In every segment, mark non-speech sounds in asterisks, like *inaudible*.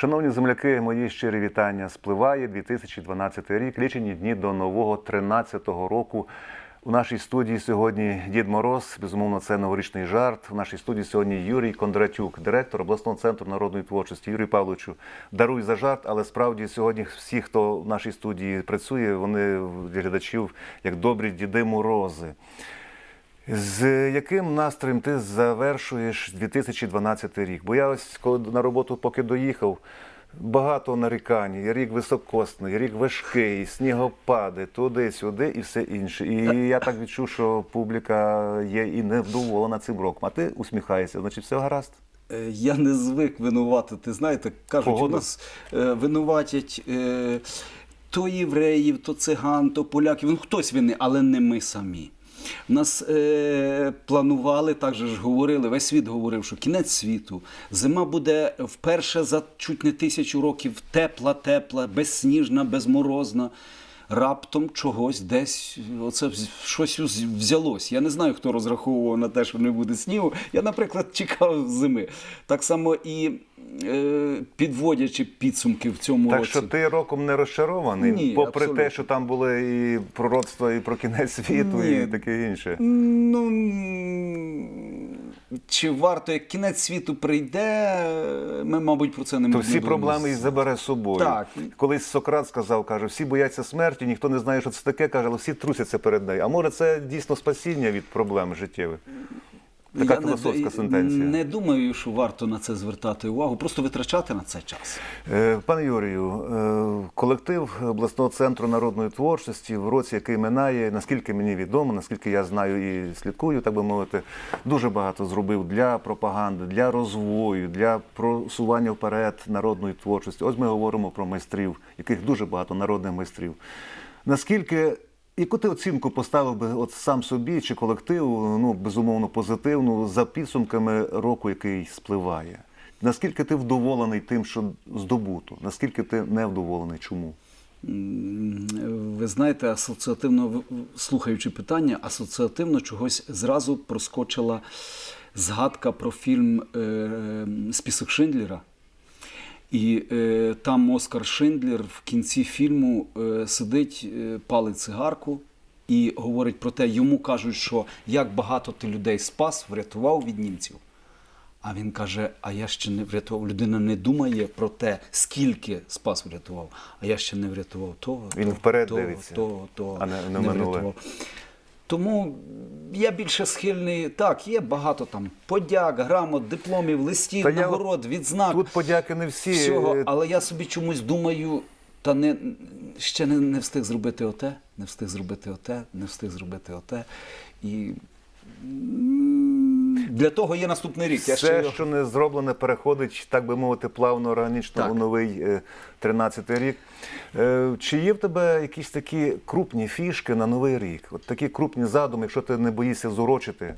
Шановні земляки, мої щирі вітання. Спливає 2012 рік, лічені дні до нового 13-го року. У нашій студії сьогодні Дід Мороз. Безумовно, це новорічний жарт. У нашій студії сьогодні Юрій Кондратюк, директор обласного центру народної творчості. Юрій Павловичу, даруй за жарт, але справді сьогодні всі, хто в нашій студії працює, вони глядачів як добрі діди Морози. З яким настроєм ти завершуєш 2012 рік? Бо я ось коли на роботу поки доїхав, багато нарікань, рік високосний, рік важкий, снігопади, туди-сюди і все інше. І я так відчув, що публіка є і невдоволена цим роком. А ти усміхаєшся, значить, все гаразд. Е, Я не звик винуватити. Знаєте, кажуть, Погода. у нас е, винуватять е, то євреїв, то циган, то поляків. Ну, хтось винний, але не ми самі. У нас е, планували, так же ж говорили, весь світ говорив, що кінець світу. Зима буде вперше за чуть не тисячу років тепла, тепла, безсніжна, безморозна. Раптом чогось десь оце щось взялось. Я не знаю, хто розраховував на те, що не буде снігу. Я, наприклад, *laughs* чекав зими. Так само і е, підводячи підсумки в цьому Так році. що ти роком не розчарований, Ні, попри абсолютно. те, що там були і пророцтва, і про кінець світу, Ні. і таке інше. Ну чи варто як кінець світу прийде? Ми, мабуть, про це не То всі проблеми і забере з собою. Так. Колись Сократ сказав, каже, всі бояться смерті, ніхто не знає, що це таке, каже, але всі трусяться перед нею. А може, це дійсно спасіння від проблем життєвих? Така Я філософська сентенція. Не думаю, що варто на це звертати увагу, просто витрачати на це час. Е, Пане Юрію, е, колектив обласного центру народної творчості в році, який минає, наскільки мені відомо, наскільки я знаю і слідкую, так би мовити, дуже багато зробив для пропаганди, для розвою, для просування вперед народної творчості. Ось ми говоримо про майстрів, яких дуже багато народних майстрів. Наскільки Яку ти оцінку поставив би от сам собі чи колективу, ну безумовно позитивну, за підсумками року, який спливає? Наскільки ти вдоволений тим, що здобуто? Наскільки ти не вдоволений? Чому? Ви знаєте, асоціативно слухаючи питання, асоціативно чогось зразу проскочила згадка про фільм е, Список Шиндлера. І е, там Оскар Шиндлер в кінці фільму е, сидить, е, палить цигарку і говорить про те, йому кажуть, що як багато ти людей спас, врятував від німців. А він каже: А я ще не врятував. Людина не думає про те, скільки спас врятував. А я ще не врятував того. Він того, вперед того, дивиться, того, того, а не- не минуле. врятував. Тому я більше схильний. Так, є багато там подяк, грамот, дипломів, листів, Та я нагород, відзнак. Тут подяки не всі. всього, але я собі чомусь думаю, та не ще не, не встиг зробити оте, не встиг зробити оте, не встиг зробити оте. І для того є наступний рік. Я ще Все, що не зроблене, переходить, так би мовити, плавно, органічно у новий е, 13-й рік. Е, Чи є в тебе якісь такі крупні фішки на новий рік? От такі крупні задуми, якщо ти не боїшся зурочити,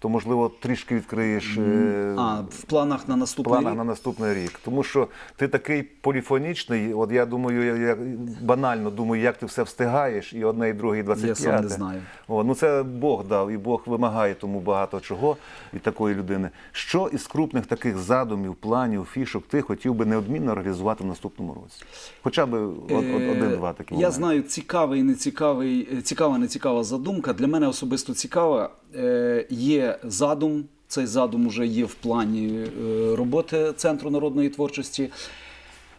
то можливо трішки відкриєш. е, А, в планах на наступний планах рік. на наступний рік. Тому що ти такий поліфонічний, от я думаю, я, я банально думаю, як ти все встигаєш, і одне, і друге, і 25. Я сам не знаю. О, ну це Бог дав, і Бог вимагає тому багато чого від такої людини. Що із крупних таких задумів, планів, фішок ти хотів би неодмінно реалізувати в наступному році? Хоча б Е, один-два такі. Я знаю, цікавий, нецікавий, е, цікава, нецікава задумка. Для мене особисто цікава. Е, Є задум. Цей задум вже є в плані е, роботи Центру народної творчості.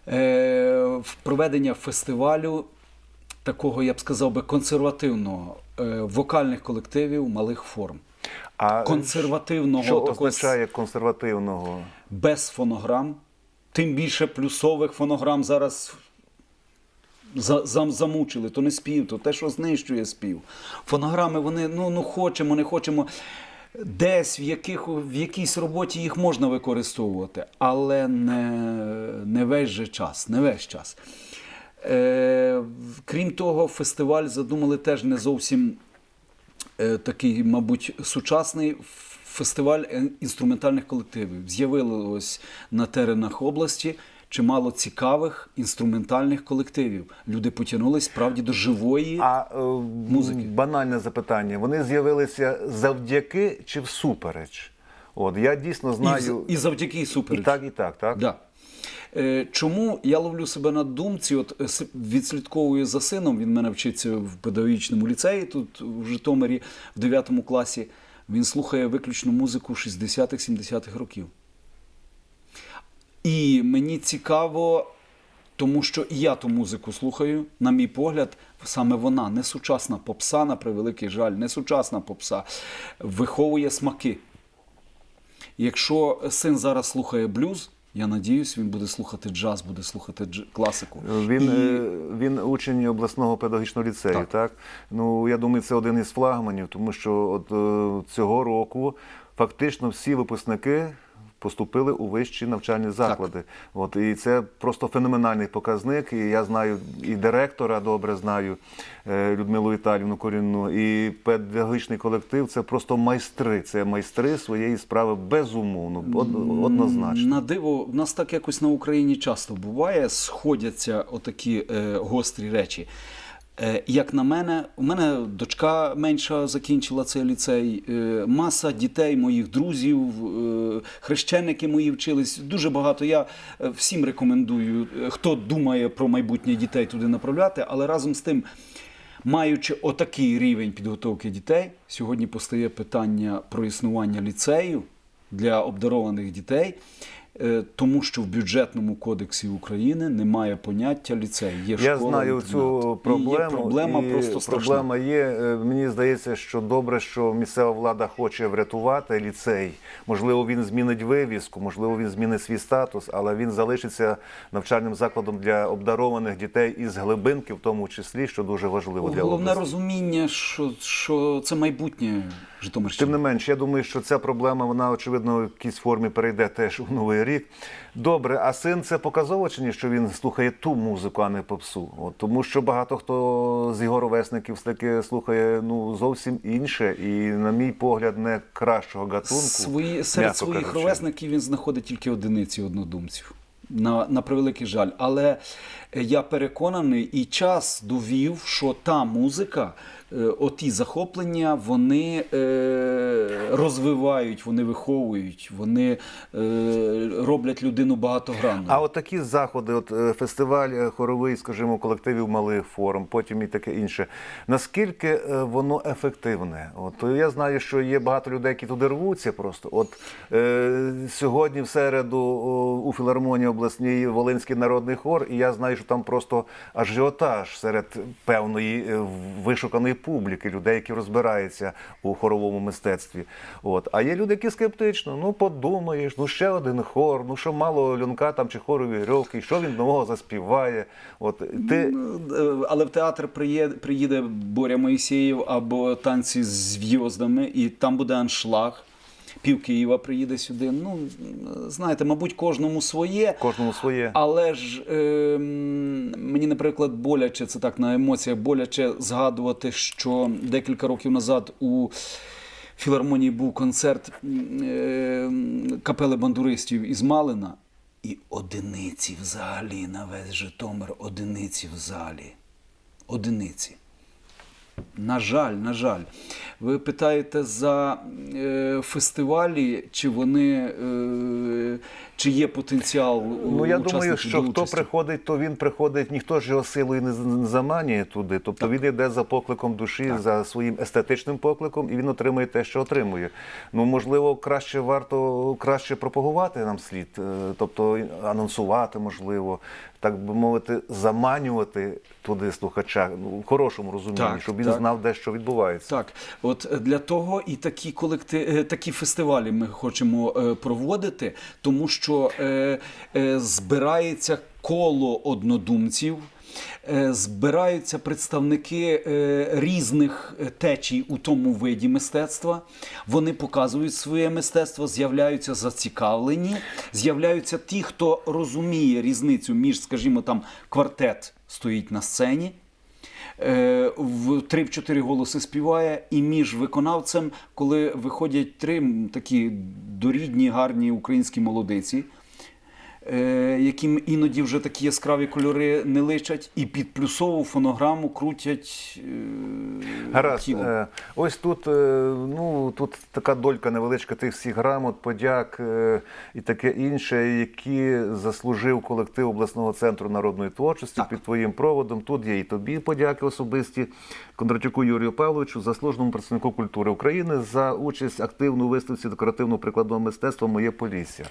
Е, Проведення фестивалю такого, я б сказав би, консервативного е, вокальних колективів малих форм. А консервативного що такого означає консервативного? без фонограм, тим більше плюсових фонограм зараз за, зам, замучили, то не спів, то те, що знищує спів. Фонограми вони ну, ну хочемо, не хочемо. Десь в, яких, в якійсь роботі їх можна використовувати, але не, не весь же час. Не весь час. Е, крім того, фестиваль задумали теж не зовсім е, такий, мабуть, сучасний фестиваль е, інструментальних колективів. З'явилось на теренах області чимало цікавих інструментальних колективів. Люди потягнулись справді до живої. А е, Музики. банальне запитання. Вони з'явилися завдяки чи всупереч? От я дійсно знаю вз- і завдяки і супереч. так, і так, так. Да. Е, Чому я ловлю себе на думці? От е, відслідковую за сином. Він мене вчиться в педагогічному ліцеї тут в Житомирі в 9 класі. Він слухає виключно музику 60-х, 70-х років. І мені цікаво, тому що і я ту музику слухаю. На мій погляд, саме вона не сучасна попса, на превеликий жаль, не сучасна попса, виховує смаки. Якщо син зараз слухає блюз, я надіюсь, він буде слухати джаз, буде слухати дж... класику. Він, І- е, він учень обласного педагогічного ліцею, так. Так. Ну, я думаю, це один із флагманів, тому що от, е, цього року фактично всі випускники поступили у вищі навчальні заклади. От, і це просто феноменальний показник. І я знаю і директора добре знаю е, Людмилу Віталівну Корінну, і педагогічний колектив це просто майстри. Це майстри своєї справи безумовно, однозначно. На диво, в нас так якось на Україні часто буває, сходяться отакі е, гострі речі. Е, як на мене, у мене дочка менша закінчила цей ліцей, е, маса дітей, моїх друзів, е, хрещеники мої вчились. Дуже багато. Я всім рекомендую, хто думає про майбутнє дітей туди направляти, але разом з тим. Маючи отакий рівень підготовки дітей, сьогодні постає питання про існування ліцею для обдарованих дітей, тому що в бюджетному кодексі України немає поняття ліцей. Є Я знаю інтернат. цю І проблему. Є проблема і просто страшна. проблема є. Е, Мені здається, що добре, що місцева влада хоче врятувати ліцей. Можливо, він змінить вивіску, можливо, він змінить свій статус, але він залишиться навчальним закладом для обдарованих дітей із глибинки, в тому числі, що дуже важливо для Головне розуміння, що, що це майбутнє Житомирщини. Тим не менш, я думаю, що ця проблема вона очевидно в якійсь формі перейде теж у новий рік. Добре, а син це показово чи ні, що він слухає ту музику, а не попсу? От, тому що багато хто з його ровесників все-таки слухає ну зовсім інше, і, на мій погляд, не кращого гатунку. Свої, серед своїх кажучи. ровесників він знаходить тільки одиниці однодумців. На, на превеликий жаль. Але е, я переконаний, і час довів, що та музика, оті захоплення, вони е, розвивають, вони виховують, вони е, роблять людину багатогранною. А от такі заходи, от е, фестиваль е, хоровий, скажімо, колективів малих форм, потім і таке інше. Наскільки е, воно ефективне? От е, я знаю, що є багато людей, які туди рвуться просто. От е, сьогодні, в середу, у філармонії обласній Волинський народний хор, і я знаю, що там просто ажіотаж серед певної е, вишуканої публіки, людей, які розбираються у хоровому мистецтві. От. А є люди, які скептично, ну подумаєш, ну ще один хор, ну що мало льонка там чи хору вірьовки, що він нового заспіває. От ти Е, Але в театр приїде, приїде Боря Моїсеєв або танці з зв'яздами, і там буде аншлаг. Пів Києва приїде сюди. Ну, знаєте, мабуть, кожному своє. кожному своє. Але ж е, мені, наприклад, боляче, це так на емоціях, боляче згадувати, що декілька років назад у філармонії був концерт е, капели бандуристів із Малина. І одиниці взагалі на весь Житомир, одиниці в залі. Одиниці. На жаль, на жаль. Ви питаєте за е, фестивалі, чи вони е, чи є потенціал Ну я думаю, що хто приходить, то він приходить, ніхто ж його силою не заманює туди. Тобто він йде за покликом душі, за своїм естетичним покликом, і він отримує те, що отримує. Ну можливо, краще варто краще пропагувати нам слід, е, тобто анонсувати, можливо, так би мовити, заманювати туди слухача ну, в хорошому розумінні, Так, щоб він так. знав, де що відбувається. Так, от е, для того і такі колекти... е, такі фестивалі ми хочемо е, проводити, тому що е, е, збирається коло однодумців. Е, Збираються представники е, різних е, течій у тому виді мистецтва. Вони показують своє мистецтво, з'являються зацікавлені, з'являються ті, хто розуміє різницю між, скажімо, там квартет стоїть на сцені, в 3-4 голоси співає, і між виконавцем, коли виходять три такі дорідні, гарні українські молодиці. Е, яким іноді вже такі яскраві кольори не личать, і під плюсову фонограму крутять е, Гаразд, тіло. е, ось тут, ну, тут така долька невеличка тих всіх грамот, подяк і таке інше, які заслужив колектив обласного центру народної творчості Так. під твоїм проводом. Тут є і тобі подяки особисті Кондратюку Юрію Павловичу, заслуженому працівнику культури України за участь активну виставці декоративного прикладного мистецтва Моє Полісся.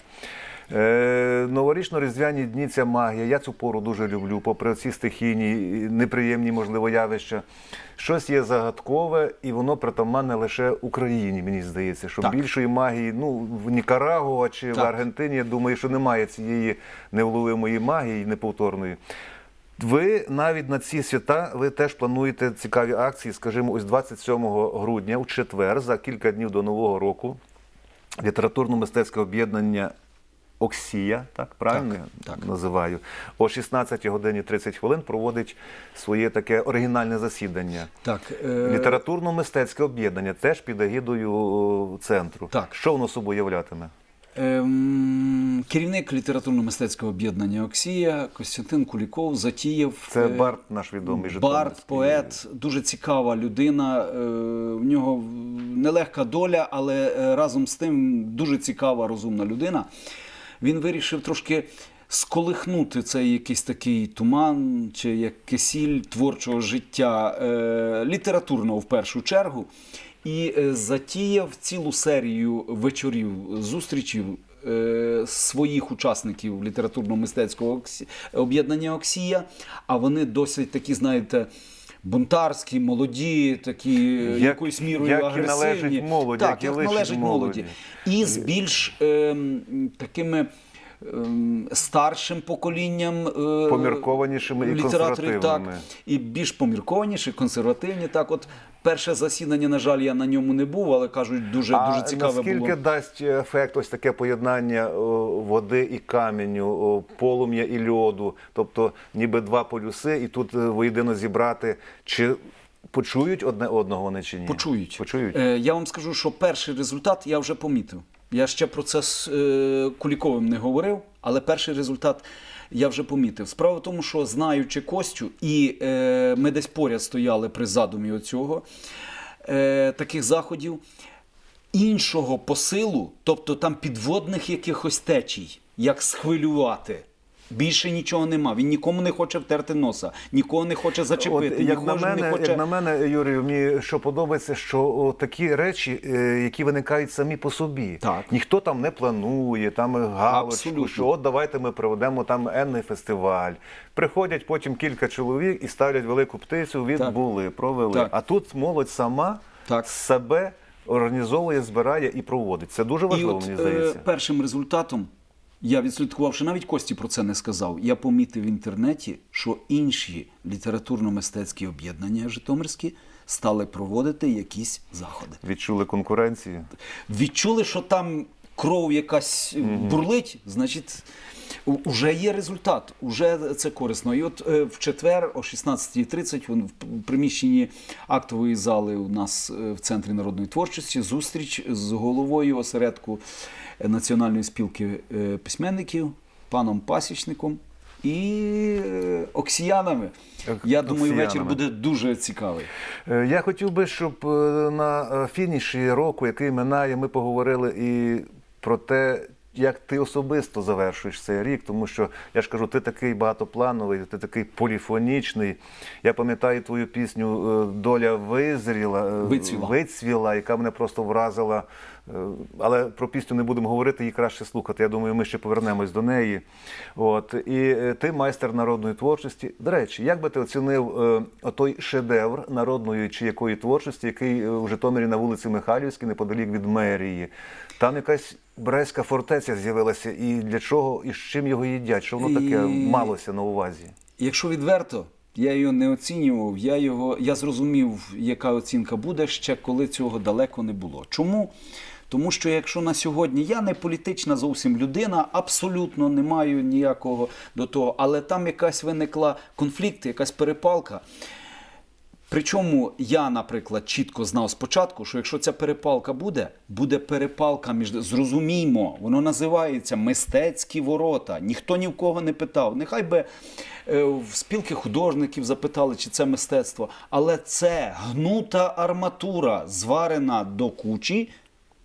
Е, Новорічно-різдвяні дні ця магія. Я цю пору дуже люблю, попри ці стихійні, неприємні, можливо, явища. Щось є загадкове, і воно притаманне лише Україні, мені здається, що Так. більшої магії, ну, в Нікарагуа чи в Аргентині, я думаю, що немає цієї невловимої магії неповторної. Ви навіть на ці свята ви теж плануєте цікаві акції, скажімо, ось 27 грудня, у четвер, за кілька днів до Нового року, літературно-мистецьке об'єднання Оксія, так правильно Так, я так. називаю, о 16 годині 30 хвилин проводить своє таке оригінальне засідання. Так, е, Літературно-мистецьке об'єднання теж під агідою центру. Так. Що воно собою являтиме? Ем, керівник літературно-мистецького об'єднання Оксія Костянтин Куліков затіяв. Це е, Барт, наш відомий Барт, поет, дуже цікава людина. е, В нього нелегка доля, але е, разом з тим дуже цікава, розумна людина. Він вирішив трошки сколихнути цей якийсь такий туман чи як кисіль творчого життя, е, літературного в першу чергу. І е, затіяв цілу серію вечорів, зустрічів е, своїх учасників літературно-мистецького об'єднання Оксія. А вони досить такі, знаєте, бунтарські, молоді, такі як, якоюсь мірою як і агресивні. належить молоді, так, як як належить молоді. молоді. І з більш е, такими. Ем, Старшим поколінням е, Поміркованішими і літераторів, так, і більш поміркованіші, консервативні. Так, от перше засідання, на жаль, я на ньому не був, але кажуть, дуже а дуже цікаве наскільки було. дасть ефект ось таке поєднання води і каменю, полум'я і льоду, тобто ніби два полюси, і тут е, воєдино зібрати, чи почують одне одного вони чи ні? Почують. Почують. Е, я вам скажу, що перший результат я вже помітив. Я ще про це з е, Куліковим не говорив, але перший результат я вже помітив. Справа в тому, що знаючи Костю, і е, ми десь поряд стояли при задумі оцього е, таких заходів. Іншого посилу, тобто там підводних якихось течій, як схвилювати. Більше нічого нема. Він нікому не хоче втерти носа, нікого не хоче зачепити. От, як, на мене, не хоче... як на мене, Юрію, мені що подобається, що о, такі речі, е, які виникають самі по собі. Так. Ніхто там не планує, там галочку, Абсолютно. що от давайте ми проведемо там енний фестиваль. Приходять потім кілька чоловік і ставлять велику птицю, відбули, провели. Так. А тут молодь сама Так. себе організовує, збирає і проводить. Це дуже важливо, І от, мені здається. Е, першим результатом я відслідкувавши, навіть Кості про це не сказав. Я помітив в інтернеті, що інші літературно-мистецькі об'єднання Житомирські стали проводити якісь заходи. Відчули конкуренцію. Відчули, що там кров якась бурлить, значить. Уже є результат, уже це корисно. І от е, в четвер о 16.30 в приміщенні актової зали у нас е, в центрі народної творчості зустріч з головою осередку е, Національної спілки е, письменників, паном Пасічником і оксіянами. Ок- Я думаю, вечір буде дуже цікавий. Я хотів би, щоб на фініші року, який минає, ми поговорили і про те, як ти особисто завершуєш цей рік, тому що я ж кажу, ти такий багатоплановий, ти такий поліфонічний. Я пам'ятаю твою пісню е, Доля визріла, е, Вицвіла. вицвіла, яка мене просто вразила. Е, Але про пісню не будемо говорити, її краще слухати. Я думаю, ми ще повернемось до неї. От і ти майстер народної творчості. До речі, як би ти оцінив е, отой шедевр народної чи якої творчості, який у Житомирі на вулиці Михайлівській, неподалік від мерії? Там якась Брестська фортеця з'явилася, і для чого і з чим його їдять? Що воно таке І- малося на увазі? Якщо відверто, я його не оцінював, я його я зрозумів, яка оцінка буде ще коли цього далеко не було. Чому? Тому що якщо на сьогодні я не політична зовсім людина, абсолютно не маю ніякого до того, але там якась виникла конфлікт, якась перепалка. Причому я, наприклад, чітко знав спочатку, що якщо ця перепалка буде, буде перепалка між зрозуміймо, воно називається мистецькі ворота. Ніхто ні в кого не питав. Нехай би е, в спілки художників запитали, чи це мистецтво, але це гнута арматура, зварена до кучі.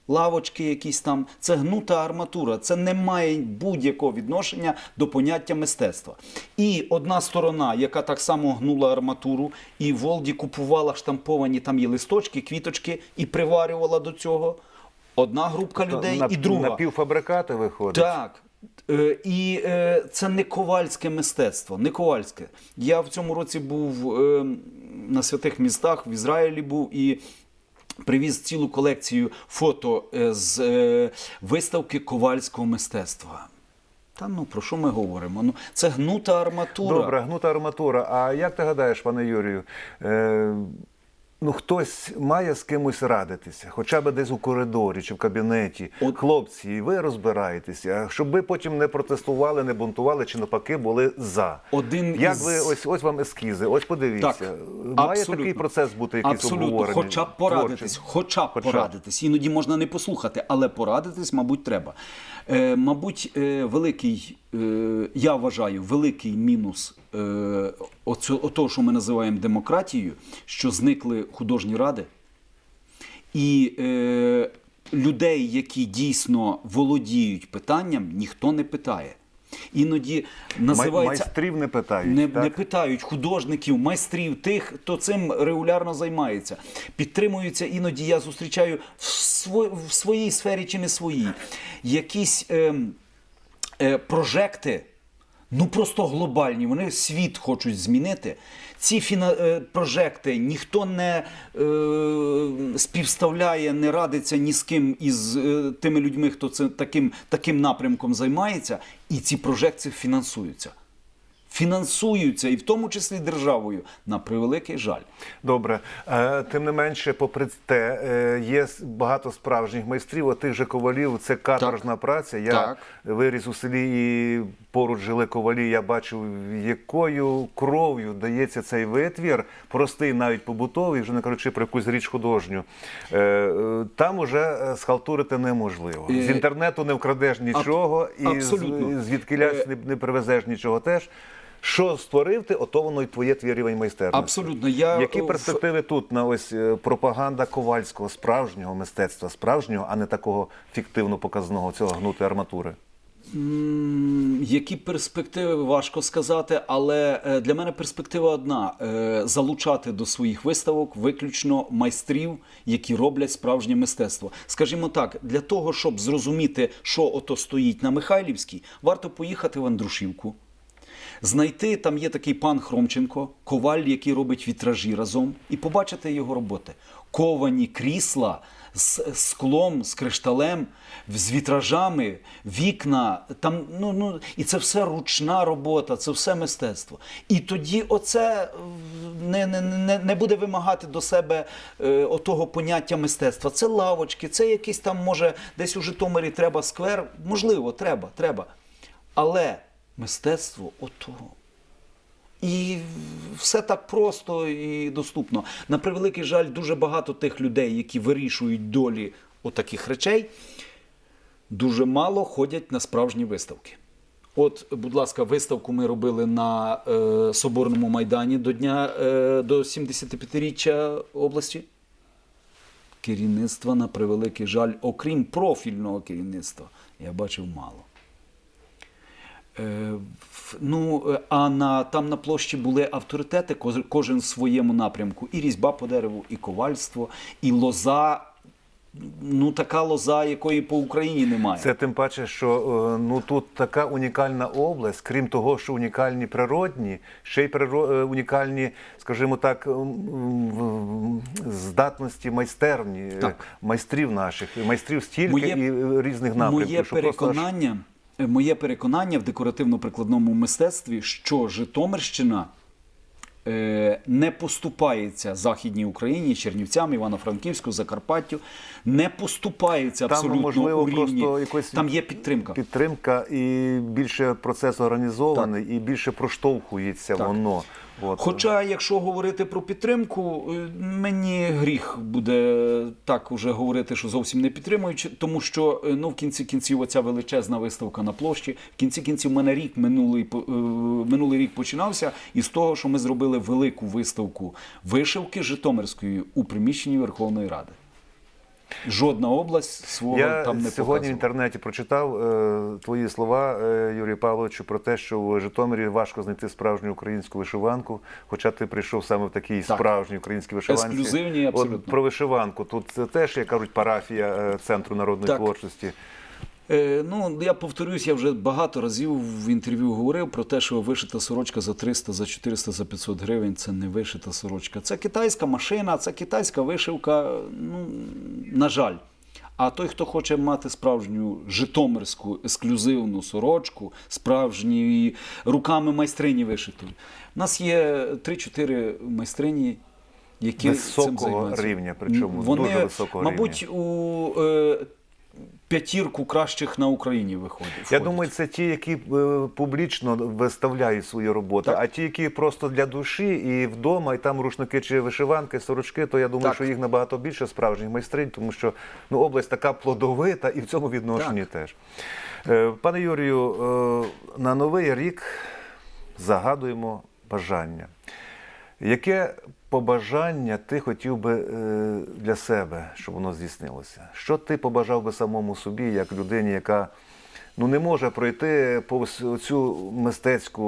Лавочки якісь там, це гнута арматура, це не має будь-якого відношення до поняття мистецтва. І одна сторона, яка так само гнула арматуру, і Волді купувала штамповані там є листочки, квіточки і приварювала до цього. Одна групка людей на, і друга. Напівфабрикати виходить. Так. Е, І е, це не ковальське мистецтво, не ковальське. Я в цьому році був е, на святих містах, в Ізраїлі був і привіз цілу колекцію фото е, з е, виставки ковальського мистецтва. Та ну про що ми говоримо? Ну це гнута арматура. Добре, гнута арматура. А як ти гадаєш, пане Юрію? Е, ну, хтось має з кимось радитися, хоча б десь у коридорі чи в кабінеті. От- Хлопці, і ви розбираєтеся, щоб ви потім не протестували, не бунтували, чи навпаки були за. Один як із- ви ось ось вам ескізи, ось подивіться. Так, має абсолютно. такий процес бути якийсь Абсолютно, обговорений? хоча б порадитись, хоча б Хоча порадитись. Іноді можна не послухати, але порадитись, мабуть, треба. Е, мабуть, е, великий, я вважаю, великий мінус е, оцю, отого, що ми називаємо демократією, що зникли художні ради. І е, людей, які дійсно володіють питанням, ніхто не питає. Іноді називається майстрів не питають. не, так? не питають художників, майстрів, тих, хто цим регулярно займається. Підтримуються іноді, я зустрічаю в, сво- в своїй сфері чи не своїй. Якісь е, е, прожекти, ну просто глобальні, вони світ хочуть змінити. Ці фіна, е, прожекти ніхто не е, співставляє, не радиться ні з ким із е, тими людьми, хто це таким, таким напрямком займається, і ці прожекти фінансуються. Фінансуються, і в тому числі державою, на превеликий жаль. Добре, Е, тим не менше, попри те, е, є багато справжніх майстрів. От тих же ковалів це каторжна праця. Я Так. виріс у селі і поруч жили ковалі. Я бачив, якою кров'ю дається цей витвір, простий, навіть побутовий, вже не кажучи про якусь річ художню. Е, Там уже схалтурити неможливо. З інтернету не вкрадеш нічого, і абсолютно. з, звідкилясь не, не привезеш нічого теж. Що створив ти, ото воно й твоє твій рівень майстерності. Абсолютно. Я, Які е, перспективи тут на ось е, пропаганда ковальського справжнього мистецтва, справжнього, а не такого фіктивно показного цього гнути арматури? Які перспективи важко сказати, але е, для мене перспектива одна: залучати до своїх виставок виключно майстрів, які роблять справжнє мистецтво. Скажімо так, для того, щоб зрозуміти, що ото стоїть на Михайлівській, варто поїхати в Андрушівку. Знайти там є такий пан Хромченко, коваль, який робить вітражі разом, і побачити його роботи. Ковані крісла з склом, з кришталем, з вітражами, вікна. Там, ну, ну, і це все ручна робота, це все мистецтво. І тоді оце е, не, не, не, не буде вимагати до себе е, отого поняття мистецтва. Це лавочки, це якийсь там, може, десь у Житомирі треба сквер. Можливо, треба, треба. Але мистецтво отого. І все так просто і доступно. На превеликий жаль, дуже багато тих людей, які вирішують долі отаких речей, дуже мало ходять на справжні виставки. От, будь ласка, виставку ми робили на е, Соборному майдані до дня е, до 75-річчя області. Керівництва, на превеликий жаль, окрім профільного керівництва, я бачив мало. Е, Ну, е, а на, там на площі були авторитети, кожен в своєму напрямку. І різьба по дереву, і ковальство, і лоза. Ну, така лоза, якої по Україні немає. Це тим паче, що е, ну тут така унікальна область, крім того, що унікальні природні, ще й приро- унікальні, скажімо так, здатності майстерні, Так. майстрів наших, майстрів стільки Моє- і різних напрямків. Моє що переконання, е, моє переконання в декоративно-прикладному мистецтві, що Житомирщина е, не поступається Західній Україні, Чернівцям, Івано-Франківську, Закарпаттю, не поступається Там, абсолютно можливо, у рівні. просто якось Там є підтримка. Підтримка і більше процес організований, і більше проштовхується Так. воно. От. Хоча, якщо говорити про підтримку, е, мені гріх буде так уже говорити, що зовсім не підтримуючи, тому що е, ну в кінці кінців оця величезна виставка на площі. В кінці кінців мене рік минулий е, минулий рік починався із того, що ми зробили велику виставку вишивки Житомирської у приміщенні Верховної Ради. Жодна область свого Я там не сьогодні в інтернеті прочитав е, твої слова, е, Юрій Павловичу, про те, що в Житомирі важко знайти справжню українську вишиванку, хоча ти прийшов саме в такій Так. справжній українській вишиванці. Ексклюзивні, абсолютно. От про вишиванку. Тут це теж, як кажуть, парафія е, Центру народної Так. творчості. Е, ну, я повторюсь, я вже багато разів в інтерв'ю говорив про те, що вишита сорочка за 300, за 400, за 500 гривень це не вишита сорочка. Це китайська машина, це китайська вишивка. Ну, на жаль. А той, хто хоче мати справжню житомирську ексклюзивну сорочку, справжні руками майстрині вишитої. У нас є 3-4 майстрині, які цим займаються. рівня, причому, Вони, дуже високого мабуть, у е, п'ятірку кращих на Україні виходять. Я думаю, це ті, які е, публічно виставляють свої роботи, Так. а ті, які просто для душі і вдома, і там рушники чи вишиванки, сорочки, то я думаю, Так. що їх набагато більше справжніх майстринь, тому що ну, область така плодовита і в цьому відношенні теж. Е, Пане Юрію, е, на новий рік загадуємо бажання. Яке побажання ти хотів би е, для себе, щоб воно здійснилося? Що ти побажав би самому собі, як людині, яка ну, не може пройти повз цю мистецьку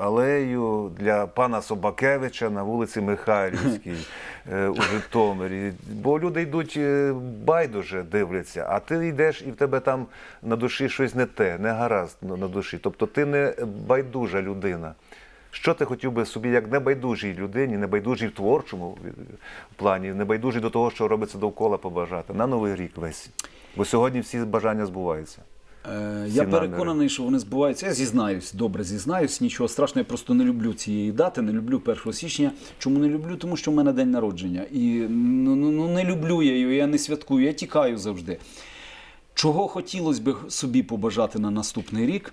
алею для пана Собакевича на вулиці Михайлівській *laughs* е, у Житомирі? Бо люди йдуть е, байдуже дивляться, а ти йдеш і в тебе там на душі щось не те, не гаразд на душі. Тобто ти не байдужа людина. Що ти хотів би собі, як небайдужій людині, небайдужій в творчому плані, небайдужій до того, що робиться довкола, побажати на новий рік весь? Бо сьогодні всі бажання збуваються. Е, Я переконаний, що вони збуваються. Я зізнаюсь, добре зізнаюсь, нічого страшного. Я просто не люблю цієї дати, не люблю 1 січня. Чому не люблю? Тому що в мене день народження. І ну, ну, ну, не люблю я його, я не святкую, я тікаю завжди. Чого хотілося б собі побажати на наступний рік?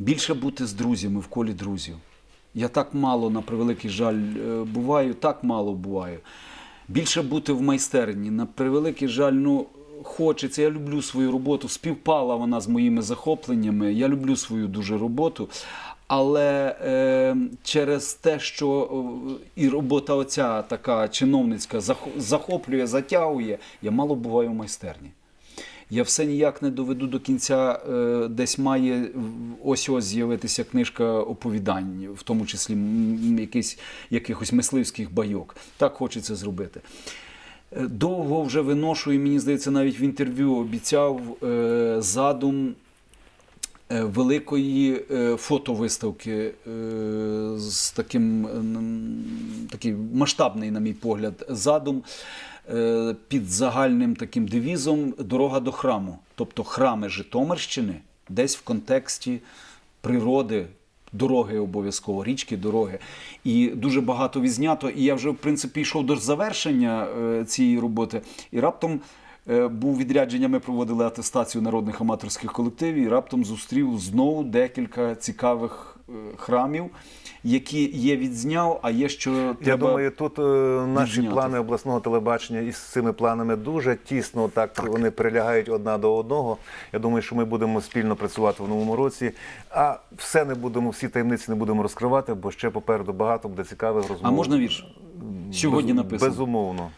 Більше бути з друзями в колі друзів. Я так мало, на превеликий жаль, е, буваю, так мало буваю. Більше бути в майстерні. На превеликий жаль, ну хочеться. Я люблю свою роботу. Співпала вона з моїми захопленнями. Я люблю свою дуже роботу. Але е, через те, що е, і робота оця така чиновницька захоплює, затягує, я мало буваю в майстерні. Я все ніяк не доведу до кінця. е, Десь має ось ось з'явитися книжка оповідань, в тому числі м, якийсь, якихось мисливських байок. Так хочеться зробити. Е, Довго вже виношу, і мені здається, навіть в інтерв'ю обіцяв е, задум великої фотовиставки з таким такий масштабний, на мій погляд, задум під загальним таким девізом Дорога до храму. Тобто храми Житомирщини десь в контексті природи. Дороги обов'язково, річки, дороги. І дуже багато відзнято. І я вже, в принципі, йшов до завершення е, цієї роботи. І раптом е, був відрядження, ми проводили атестацію народних аматорських колективів, і раптом зустрів знову декілька цікавих е, храмів, які є відзняв, а є що Я думаю, тут е, наші відзняти. плани обласного телебачення із цими планами дуже тісно так, вони прилягають одна до одного. Я думаю, що ми будемо спільно працювати в новому році. А все не будемо, всі таємниці не будемо розкривати, бо ще попереду багато буде цікавих розмов. А можна вірш? Сьогодні Без- написано. Безумовно.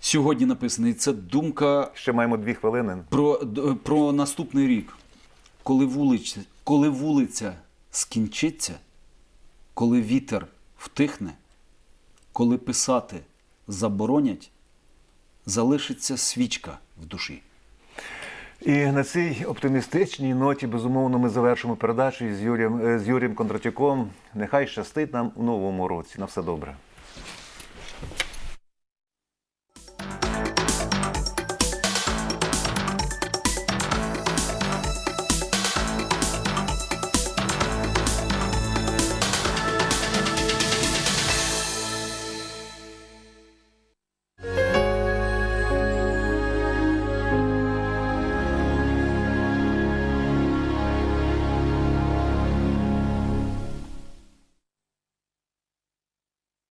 Сьогодні написаний. Це думка Ще маємо дві хвилини. про, про наступний рік. Коли вулиця, коли вулиця скінчиться, коли вітер втихне, коли писати заборонять, залишиться свічка в душі. І на цій оптимістичній ноті, безумовно, ми завершимо передачу з Юрієм, е, з Юрієм Кондратюком. Нехай щастить нам у новому році. На все добре.